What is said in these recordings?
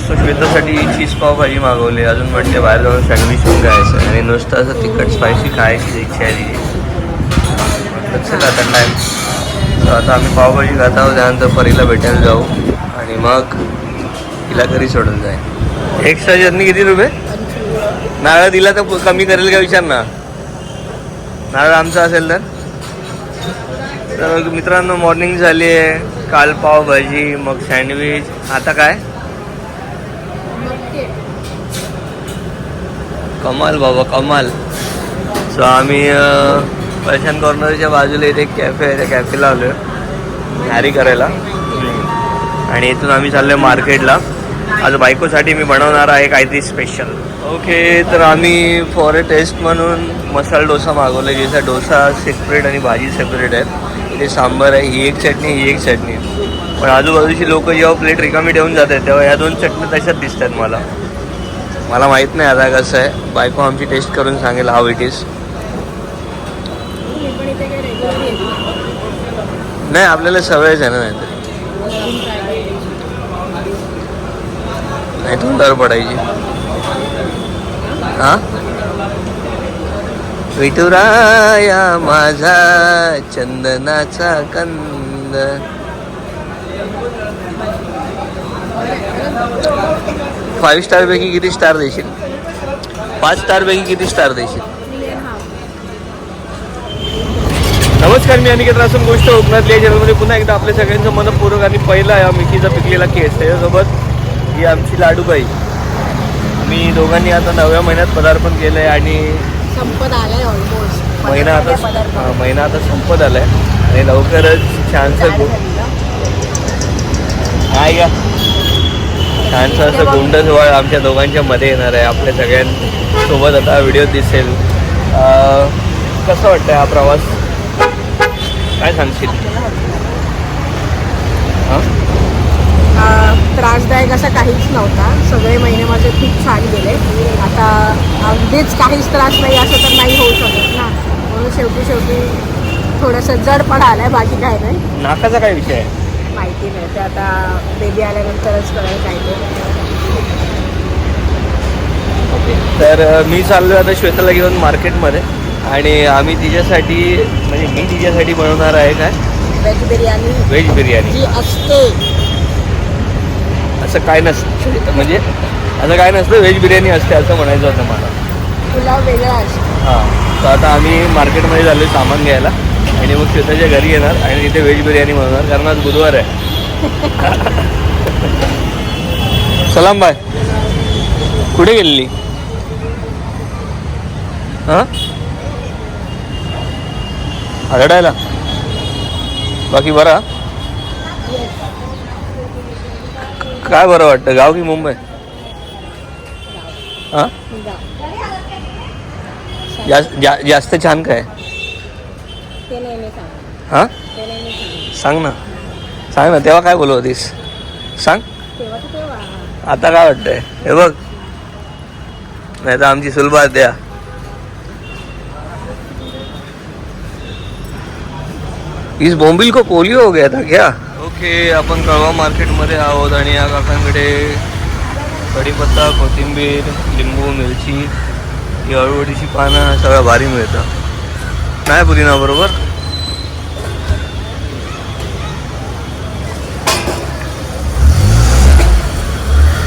श्वेतासाठी चीज पाव भाजी मागवली अजून म्हणते बाहेर जाऊन सँडविच होऊन खायचं आणि नुसतं असं तिखट स्पायसी खायची इच्छा आली लक्षात आता टाईम आता आम्ही पावभाजी खात आहोत त्यानंतर परीला भेटायला जाऊ आणि मग तिला घरी सोडून जाईल एक्स्ट्रा चटणी किती रुपये नारळ दिला तर कमी करेल का विचार ना नारळ आमचा असेल तर तर मित्रांनो मॉर्निंग झाली आहे काल पावभाजी मग सँडविच आता काय कमाल बाबा कमाल. सो आम्ही पैशान कॉर्नरच्या बाजूला इथे एक कॅफे आहे त्या कॅफेला आलो आहे हॅरी करायला. आणि इथून आम्ही चाललो आहे मार्केटला. आज बायकोसाठी मी बनवणार आहे काहीतरी स्पेशल ओके तर आम्ही फॉर अ टेस्ट म्हणून मसाला डोसा मागवला ज्याचा डोसा सेपरेट आणि भाजी सेपरेट आहे इथे सांबार आहे ही एक चटणी ही एक चटणी. पण आजूबाजूची लोक जेव्हा प्लेट रिकामी ठेवून जातात तेव्हा या दोन चटण्या तशाच दिसतात मला. मला माहीत नाही आता कसं आहे. बायको आमची टेस्ट करून सांगेल हाव इट इज नाही. आपल्याला सवयच आहे ना नाहीतरी. नाही तोंडावर पडायची. हा? विठुराया माझा चंदनाचा कंद. फाईव्ह स्टार पैकी किती स्टार देशील? पाच स्टार पैकी किती स्टार देशील. नमस्कार मी अनिकेत रासून गोष्ट कोकणातली या पुन्हा एकदा आपल्या सगळ्यांचं मनपूर्वक आणि पहिला या मिकीचा पिकलेला केस. त्याच्यासोबत ही आमची लाडूबाई. मी दोघांनी आता नवव्या महिन्यात पदार्पण केलं आहे आणि संपत आलाय ऑलमोस्ट महिना आता हा, महिना आता संपत आलाय. आणि लवकरच छानसं काय का? छानसं असं गुंडजवळ आमच्या दोघांच्या मध्ये येणार आहे. आपल्या सगळ्यांसोबत आता व्हिडिओ दिसेल. कसं वाटतंय हा प्रवास? काय सांगशील? हां? त्रासदायक असा काहीच नव्हता. सगळे महिने माझे खूप छान गेले. आता अगदीच काहीच त्रास नाही असं तर नाही होऊ शकत ना. म्हणून शेवटी शेवटी थोडंसं जड पण आलंय बाकी काय नाही. नाकाचा काय विषय आहे? माहिती नाही ते आता बेबी आल्यानंतरच कळेल काय ते तर मी चाललो आता श्वेताला घेऊन मार्केटमध्ये. आणि आम्ही तिच्यासाठी म्हणजे मी तिच्यासाठी बनवणार आहे काय? Veg biryani veg biryani. जी असते. असं काय नसतं म्हणजे असं काय नसतं व्हेज बिर्याणी असते असं म्हणायचं होतं मला. पुलाव वेगळा असतो. हां. तर आता आम्ही मार्केटमध्ये झालो सामान घ्यायला. आणि मग श्वेताच्या घरी येणार आणि तिथे व्हेज बिर्याणी बनवणार कारण आज बुधवार आहे. सलाम बाय. कुठे गेलेली? हां? आढळायला बाकी बरा काय बरं वाटतं? गाव की मुंबई? हां? जास्त छान काय? हां? सांग ना. सांग ना तेव्हा काय बोलू होतीस? सांग. आता काय वाटतंय? हे बघ. नाही तर आमची सुलभा द्या. इस बॉम्बिल को पोलियो हो गया था क्या? ओके आपण कळवा मार्केटमध्ये आहोत आणि या काकांकडे कढीपत्ता कोथिंबीर लिंबू मिरची ही अळूवडीची पानं सगळं भारी मिळतं. नाही पुदिना बरोबर.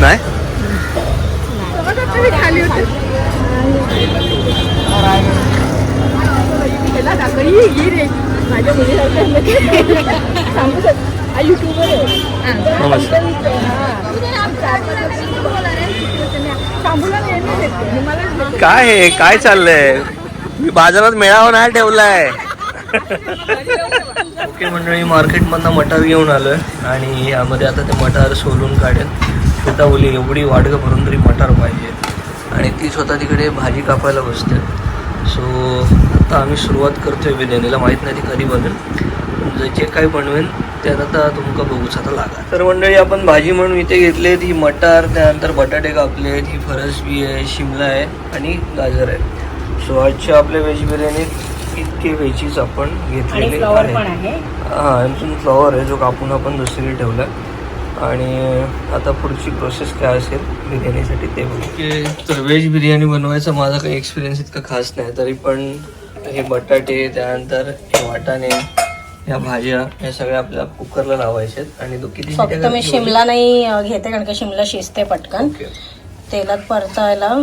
नाही? नमस्कार. काय आहे काय चाललंय? मी बाजारात मेळावा नाही ठेवलाय. ओके मंडळी मार्केटमधनं मटार घेऊन आलोय आणि यामध्ये आता ते मटार सोलून काढेल. स्वतः बोली एवढी वाटगं भरून तरी मटार पाहिजे. आणि ती स्वतः तिकडे भाजी कापायला बसते. सो आता आम्ही सुरुवात करतोय बिर्याणीला. माहीत नाही ती कधी बनेल. जे जे काही बनवेल त्यात आता तुमका बघूच आता लागा तर मंडळी आपण भाजी म्हणून इथे घेतले ती मटार त्यानंतर बटाटे कापले आहेत ही फरसबी आहे शिमला आहे आणि गाजर आहे. सो आजच्या आपल्या व्हेज बिर्याणीत इतके व्हेजीस आपण घेतलेले आहे. हां अजून फ्लॉवर आहे जो कापून आपण दुसरीकडे ठेवला. आणि आता पुढची प्रोसेस काय असेल बिर्याणीसाठी ते ओके तर व्हेज बिर्याणी बनवायचा माझा काही एक्सपिरियन्स इतका खास नाही तरी पण हे बटाटे त्यानंतर हे वाटाणे या भाज्या या सगळ्या आपल्या कुकरला लावायच्या आहेत. आणि तो किती फक्त मी? शिमला नाही घेते कारण का शिमला शिजते पटकन. तेलात परतायला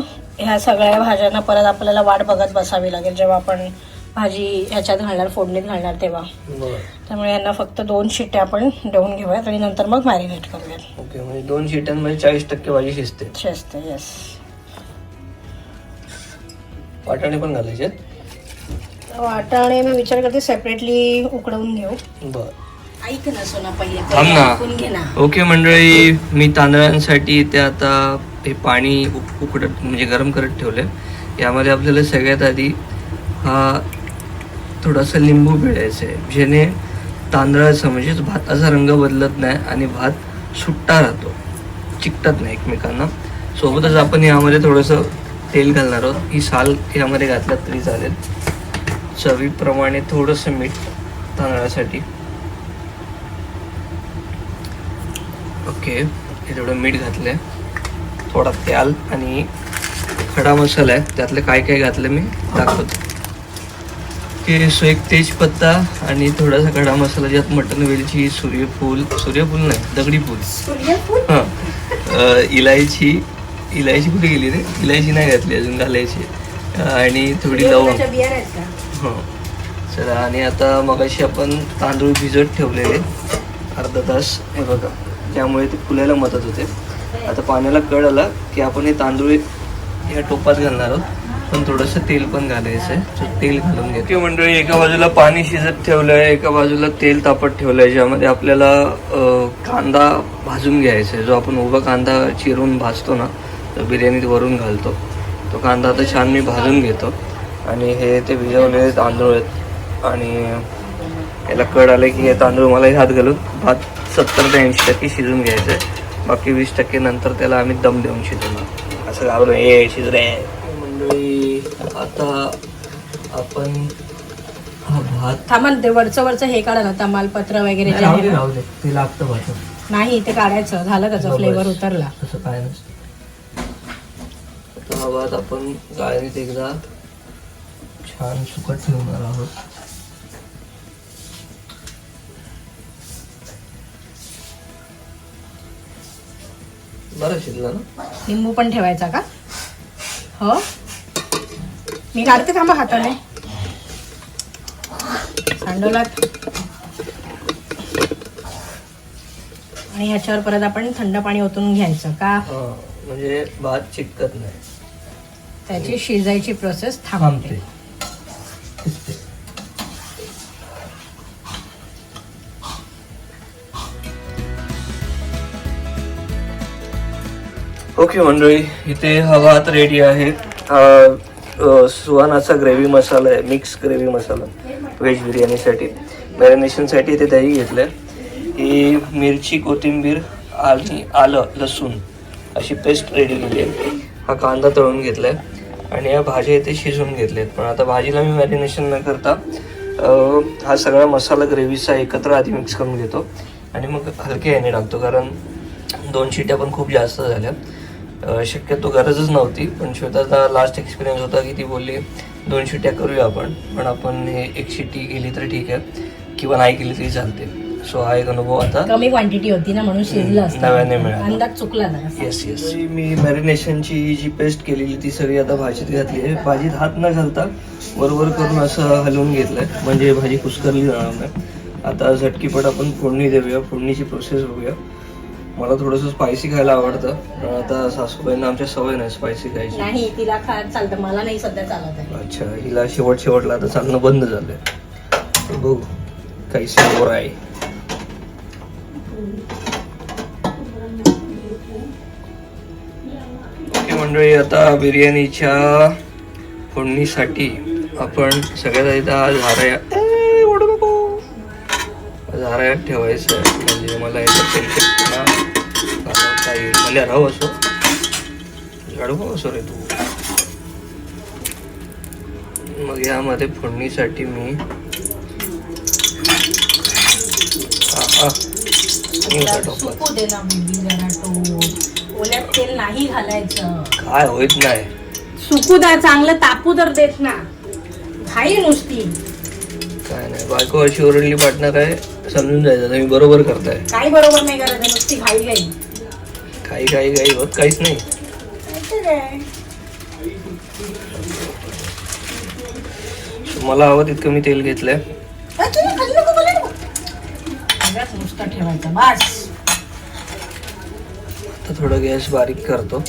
ह्या सगळ्या भाज्यांना परत आपल्याला वाट बघत बसावी लागेल जेव्हा आपण भाजी ह्याच्यात घालणार फोडणीत घालणार तेव्हा. बरं. त्यामुळे यांना फक्त दोन शिट्ट्या आपण देऊन घेऊयात आणि नंतर मग मॅरिनेट करूयात. ओके म्हणजे दोन शिट्यांमध्ये चाळीस टक्के भाजी शिजते. शिजते येस वाटाणे पण घालायचे आहेत? वाटाणे मी विचार करते सेपरेटली उकडवून घेऊ. बरं. ऐक ना सोना पहिले थांब ना. ऐकून घे ना. ओके मंडळी मी तांदळांसाठी ते आता हे पाणी उक- उकडत म्हणजे गरम करत ठेवले यामध्ये आपल्याला सगळ्यात आधी हा थोडासा लिंबू पिळायचा आहे ज्याने तांदळाचा म्हणजेच भाताचा रंग बदलत नाही आणि भात सुट्टा राहतो. चिकटत नाही एकमेकांना. सोबतच आपण यामध्ये थोडंसं तेल घालणार आहोत. ही साल यामध्ये घातल्यात तरी चालेल. चवीप्रमाणे थोडंसं मीठ तांदळासाठी. ओके. हे थोडं मीठ घातलं आहे थोडा तेल आणि खडा मसाला आहे. त्यातलं काय काय घातलं मी दाखवतो. की सो एक तेजपत्ता आणि थोडासा खडा मसाला ज्यात मटण वेलची सूर्यफूल सूर्यफूल नाही दगडी फूल. हां. इलायची इलायची कुठे गेली रे? इलायची नाही घातली अजून घालायची. आणि थोडी लवंग. हो. चला आणि आता मगाशी आपण तांदूळ भिजत ठेवलेले अर्धा तास. हे बघा त्यामुळे ते फुलायला मदत होते. आता पाण्याला कळ आला की आपण हे तांदूळ या टोपात घालणार आहोत. पण थोडंसं तेल पण घालायचं आहे तेल घालून घेतो. मंडळी एका बाजूला पाणी शिजत ठेवलंय एका बाजूला तेल तापत ठेवलंय ज्यामध्ये आपल्याला कांदा भाजून घ्यायचा आहे जो आपण उभा कांदा चिरून भाजतो ना तर बिर्याणीत वरून घालतो. तो कांदा आता छान मी भाजून घेतो. आणि हे ते भिजवलेले तांदूळ आहेत. आणि याला कड आलं की हे तांदूळ मला हात घालून भात सत्तर ते ऐंशी टक्के शिजून घ्यायचं आहे बाकी वीस टक्के नंतर त्याला आम्ही दम देऊन शिजवणार असं घाबरून ए शिजरे मंडळी आता आपण हा भात थांबा ना, ते वरचं वरचं हे काढा ना तमालपत्र वगैरे जे आहे ना. ते लागतं भात नाही ते काढायचं. झालं त्याचा. फ्लेवर उतरला? तसं काय नसतं आता हा भात आपण गाळणीत एकदा छान सुकट ठेवणार आहोत. बरं शिजला ना? लिंबू पण ठेवायचा का? हो. मी काढते थांबा हाताने. सांडवलात आणि ह्याच्यावर परत आपण थंड पाणी ओतून घ्यायचं का? हा म्हणजे भात चिकटत नाही. त्याची शिजायची प्रोसेस थांबते. ओके मंडळी इथे हवा रेडी आहे हा सुहानाचा ग्रेव्ही मसाला आहे मिक्स ग्रेव्ही मसाला व्हेज बिर्याणीसाठी. मॅरिनेशनसाठी इथे दही घेतलं ही मिरची कोथिंबीर आणि आलं लसूण अशी पेस्ट रेडी केली आहे. हा कांदा तळून घेतला आहे आणि या भाज्या इथे शिजवून घेतल्यात. पण आता भाजीला मी मॅरिनेशन न करता हा सगळा मसाला ग्रेव्हीचा एकत्र आधी मिक्स करून घेतो. आणि मग हलक्या याने टाकतो कारण दोन शिट्या पण खूप जास्त झाल्या. शक्यतो गरजच नव्हती पण श्वेताचा लास्ट एक्सपिरियन्स होता की ती बोलली दोन शिट्ट्या करूया आपण पण आपण हे एक शिट्टी केली तर ठीक आहे किंवा नाही केली तरी चालते. सो हा एक अनुभव आता कमी क्वांटिटी होती ना म्हणून शिजलं नव्याने असतं. मिळालं. अंदाज चुकला जरा येस येस मी मॅरिनेशनची जी पेस्ट केलेली ती सगळी आता भाजीत घातली आहे. भाजीत हात न घालता बरोबर करून असं हलवून घेतलंय. म्हणजे भाजी कुस्करली जाणार नाही. आता झटकीपट आपण फोडणी देऊया. फोडणीची प्रोसेस बघूया. मला थोडंसं स्पायसी खायला आवडतं. पण आता सासूबाईंना आमच्या सवय नाही स्पायसी खायची. नाही तिला खा चालतं. मला नाही सध्या चालत आहे. अच्छा हिला शेवट शेवटला आता चालणं बंद झालंय. बघू काही समोर आहे. ओके मंडळी आता बिर्याणीच्या फोडणीसाठी आपण सगळ्यात आधी ओढू नको झारायात ठेवायचं म्हणजे मला याचा म्हणजे राहू असो. झाडू असो रे तू. मग यामध्ये फोडणीसाठी मी तेल नाही घालायचं. काय होत नाही. सुकू द्या चांगलं तापू तर देत ना. घाई नुसती. काय नाही बायको अशी ओरडली पार्टनर आहे समजून जायचं तुम्ही बरोबर करताय. काही बरोबर नाही आहे, नुसती घाई घाई. काही काही काही होत काहीच नाही. मला हवं तितकं मी तेल घेतलंय. आता थोडं गॅस बारीक करतो.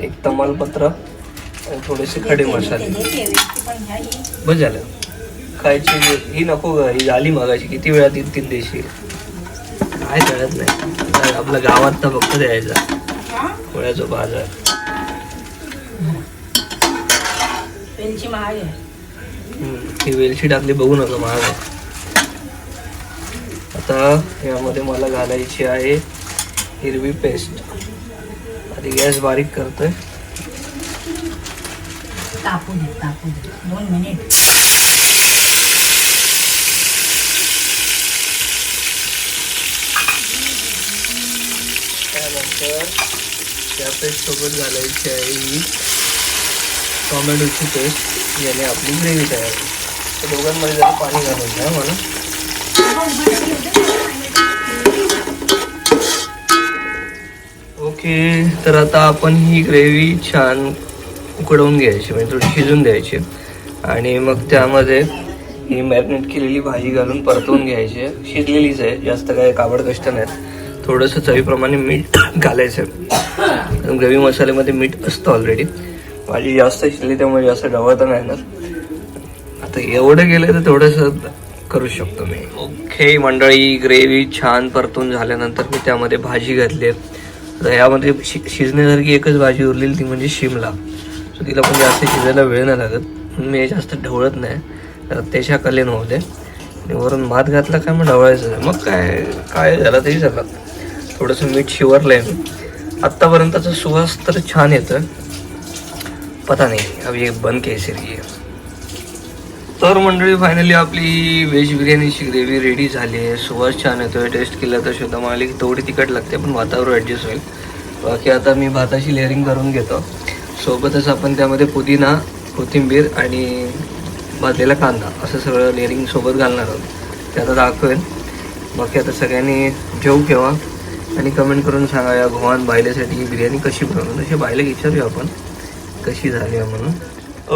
एक तमालपत्र आणि थोडेसे खडे मसाले. बस झालं. खायची ही नको ग ही झाली मगाशी. किती वेळा तीन तीन देशी. काय कळत नाही. आपल्या गावात तर फक्त द्यायचा? पोळ्याचा बाजार वेलची महाग आहे ही वेलची टाकली बघू नका महाग आहे. आता यामध्ये मला घालायची आहे हिरवी पेस्ट आधी गॅस बारीक करतोय. तापू दे तापू दे. दोन मिनिट त्यानंतर त्या पेस्ट सोबत घालायची आहे ही टोमॅटोची पेस्ट. याने आपली ग्रेव्ही तयार होईल. तर दोघांमध्ये जरा पाणी घालून घ्या मला ओके तर आता आपण ही ग्रेव्ही छान उकडवून घ्यायची म्हणजे थोडी शिजून द्यायची. आणि मग त्यामध्ये ही मॅरिनेट केलेली भाजी घालून परतवून घ्यायची आहे. शिजलेलीच आहे जास्त काय काबड कष्ट नाहीत. थोडंसं चवीप्रमाणे मीठ घालायचं. आहे ग्रेव्ही मसाल्यामध्ये मीठ असतं ऑलरेडी भाजी जास्त शिजली त्यामुळे जास्त ढवळता नाही येणार. आता एवढं गेलं तर थोडंसं करू शकतो मी. ओके मंडळी ग्रेव्ही छान परतून झाल्यानंतर मी त्यामध्ये भाजी घातली. आहे आता यामध्ये शि शिजण्यासारखी एकच भाजी उरलेली ती म्हणजे शिमला. सो तिला पण जास्त शिजायला वेळ नाही लागत. मी हे जास्त ढवळत नाही. तर त्याच्या कले नव्हते. आणि वरून भात घातला काय मग ढवळायचं नाही. मग काय काय झालं तरी झालं थोडंसं मीठ शिवरलंय. मी सुवास तर छान येतं. पता नाही अभि एक बंद कैसे रही है तर मंडळी फायनली आपली व्हेज बिर्याणीची ग्रेव्ही रेडी झाली आहे. सुवास छान येतोय टेस्ट केलं तर शुद्ध मला की थोडी तिखट लागते पण भातावर ॲडजस्ट होईल. बाकी आता मी भाताची लेअरिंग करून घेतो. सोबतच आपण त्यामध्ये पुदिना कोथिंबीर आणि भाजलेला कांदा असं सगळं लेअरिंग सोबत घालणार आहोत. ते आता दाखवेन. बाकी आता सगळ्यांनी जेवू केव्हा आणि कमेंट करून सांगा या भगवान बायलेसाठी ही बिर्याणी कशी बनवून तशी म्हणजे बायला विचारूया आपण कशी झाली आहे म्हणून.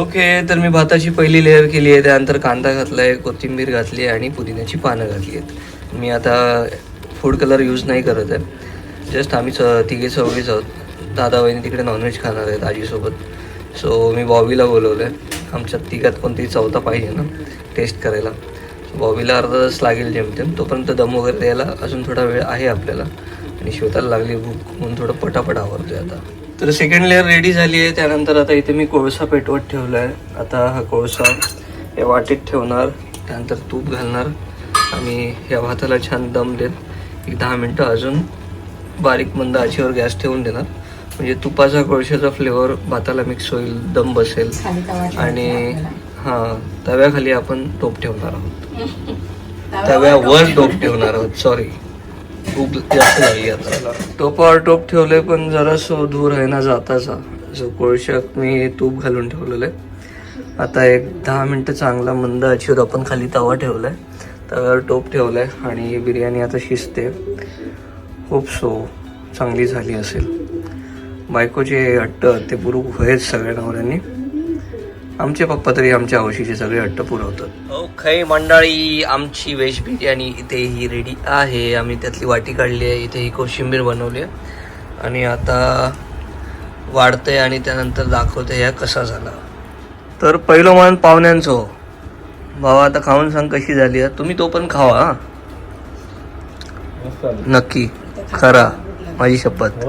ओके तर मी भाताची पहिली लेअर केली आहे त्यानंतर कांदा घातला आहे कोथिंबीर घातली आहे आणि पुदिन्याची पानं घातली आहेत. मी आता फूड कलर यूज नाही करत आहे. जस्ट आम्ही स तिघे चौघेच आहोत. दादा वहिनी तिकडे नॉनव्हेज खाणार आहेत आजीसोबत. सो मी बॉबीला बोलवलं आहे आमच्या तिघात कोणती चौथा पाहिजे ना टेस्ट करायला. बॉबीला अर्धा तास लागेल जेमतेम तोपर्यंत दम वगैरे द्यायला अजून थोडा वेळ आहे आपल्याला. आणि शिवताला लागली भूक म्हणून थोडं पटापट आवरतोय आता. तर सेकंड लेअर रेडी झाली आहे. त्यानंतर आता इथे मी कोळसा पेटवत ठेवला आहे आता हा कोळसा या वाटीत ठेवणार. त्यानंतर तूप घालणार. आणि या भाताला छान दम देत एक दहा मिनटं अजून बारीक मंद आचेवर गॅस ठेवून देणार. म्हणजे तुपाचा कोळशाचा फ्लेवर भाताला मिक्स होईल दम बसेल. आणि. हां तव्याखाली आपण टोप ठेवणार आहोत. तव्यावर तव्यावर टोप ठेवणार आहोत. सॉरी खूप जास्त झाली आता. टोपावर टोप ठेवले पण जरासं धूर आहे ना जाताचा. जो कोळशात मी तूप घालून ठेवलेलं आहे. आता एक दहा मिनटं चांगला मंद आचेवर आपण खाली तवा ठेवला आहे तव्यावर टोप ठेवलाय आणि बिर्याणी आता शिजते. होप सो चांगली झाली असेल. बायकोचे हट्ट ते पुरू व्हायच सगळ्या नवऱ्यांनी. आमचे पप्पा तरी आमच्या हौशीचे सगळे हट्ट पुरवतात ओके मंडळी आमची व्हेज बिर्याणी इथे ही रेडी आहे. आम्ही त्यातली वाटी काढली आहे इथे ही कोशिंबीर बनवली आहे. आणि आता वाढतंय आणि त्यानंतर दाखवते या कसा झाला. तर पहिलं मान पाहुण्यांचं हो. भावा आता खाऊन सांग कशी झाली आहे. तुम्ही तो पण खावा हा. नक्की खरा माझी शपथ.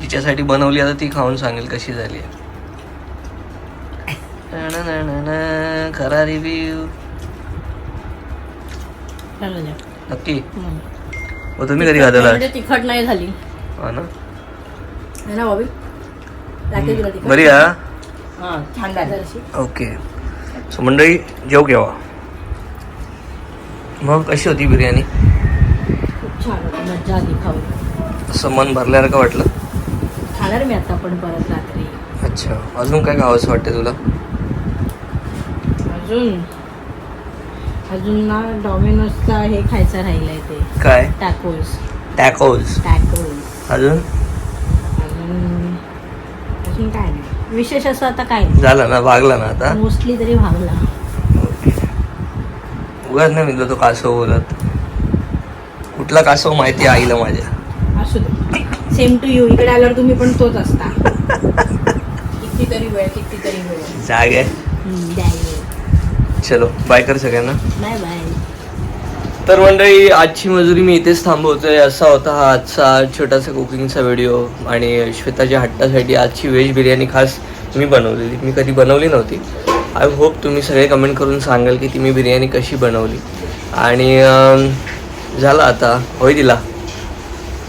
जिच्यासाठी बनवली आता ती खाऊन सांगेल कशी झाली आहे. खरा रिव्ह्यू. नक्की. मग तुम्ही कधी खाताला म्हणजे तिखट नाही झाली. हा ना? है ना बॉबी लागते तुला तिखट बरी हा? हा छान जराशी. ओके. सो मंडळी जेव केव्हा मग कशी होती बिर्याणी? खूप छान होतं मज्जा आली खाऊन. असं मन भरल्यासारखं वाटलं? खाणार मी आता पण परत रात्री. अच्छा. अजून काय खावंसं वाटतं तुला? अजून अजून ना डॉमिनोजचा हे खायचं राहिलंय ते. काय? टॅकोज टॅकोज टॅकोज अजून? अजून अजून काय नाही. विशेष असं आता काय नाही. झालं ना भागला ना आता? मोस्टली तरी भागला. उगाच नाही मी तो कासव बोलत. कुठला कासव माहिती आहे आईला माझ्या? असू दे. सेम टू यू इकडे आल्यावर तुम्ही पण तोच असता. कितीतरी वेळ कितीतरी वेळ. जाग. आहे. चलो बाय कर सगळ्यांना. बाय बाय तर मंडळी आजची मजुरी मी इथेच थांबवतोय. असा होता हा आजचा छोटासा कुकिंगचा व्हिडिओ आणि श्वेताच्या हट्टासाठी आजची व्हेज बिर्याणी खास मी बनवलेली. मी कधी बनवली नव्हती. आय होप तुम्ही सगळे कमेंट करून सांगाल की ती मी बिर्याणी कशी बनवली. आणि झालं आता होय दिला.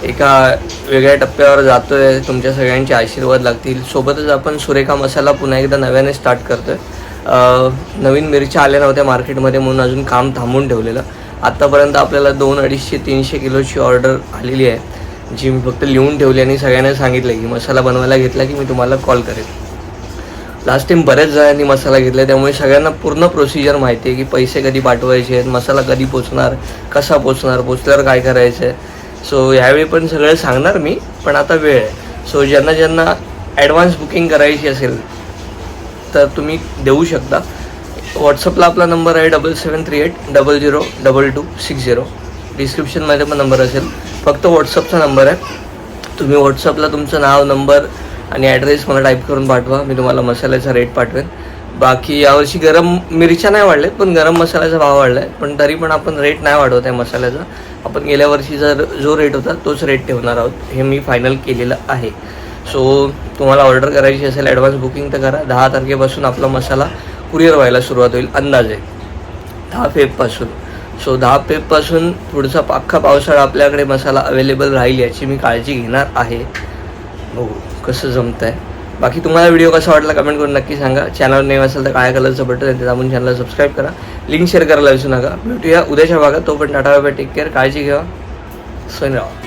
एका वेगळ्या टप्प्यावर जातोय. तुमच्या सगळ्यांचे आशीर्वाद लागतील. सोबतच आपण सुरेखा मसाला पुन्हा एकदा नव्याने स्टार्ट करतोय. अं, नवीन मिरच्या आल्या नव्हत्या मार्केटमध्ये म्हणून अजून काम थांबून ठेवलेलं. आत्तापर्यंत आपल्याला दोन अडीचशे तीनशे किलोची ऑर्डर आलेली आहे जी मी फक्त लिहून ठेवली आणि सगळ्यांना सांगितलं की मसाला बनवायला घेतला की मी तुम्हाला कॉल करेन लास्ट टाइम बऱ्याच जणांनी मसाला घेतला त्यामुळे सगळ्यांना पूर्ण प्रोसिजर माहिती आहे की पैसे कधी पाठवायचे आहेत मसाला कधी पोचणार कसा पोचणार पोचल्यावर काय करायचं आहे सो यावेळी पण सगळं सांगणार मी पण आता वेळ आहे. सो ज्यांना ज्यांना ॲडव्हान्स बुकिंग करायची असेल तर तुम्ही देऊ शकता. व्हॉट्सअपला आपला नंबर आहे double seven three eight double zero double two six zero डिस्क्रिप्शनमध्ये पण नंबर असेल. फक्त व्हॉट्सअपचा नंबर आहे. तुम्ही व्हॉट्सअपला तुमचं नाव नंबर आणि ॲड्रेस मला टाईप करून पाठवा. मी तुम्हाला मसाल्याचा रेट पाठवेन. बाकी यावर्षी गरम मिरच्या नाही वाढले पण गरम मसाल्याचा भाव वाढला आहे पण तरी पण आपण रेट नाही वाढवत आहे मसाल्याचा. आपण गेल्या वर्षी जर जो रेट होता तोच रेट ठेवणार आहोत. हे मी फायनल केलेलं आहे. सो तुम्हाला ऑर्डर करायची असेल ॲडव्हान्स बुकिंग तर करा. दहा तारखेपासून आपला मसाला कुरिअर व्हायला सुरुवात होईल अंदाजे. दहा फेबपासून सो दहा फेबपासून पुढचा अख्खा पावसाळा आपल्याकडे मसाला अवेलेबल राहील याची मी काळजी घेणार आहे. बघू कसं जमत आहे बाकी तुम्हाला व्हिडिओ कसा वाटला कमेंट करून नक्की सांगा. चॅनल नेम असेल तर काळ्या कलरचं बटन आहे ते दाबून चॅनलला सबस्क्राईब करा. लिंक शेअर करायला विसरू नका. भेटूया उद्याच्या भागात. पण टाटा बाय टेक केअर काळजी घ्या. सोनी राहा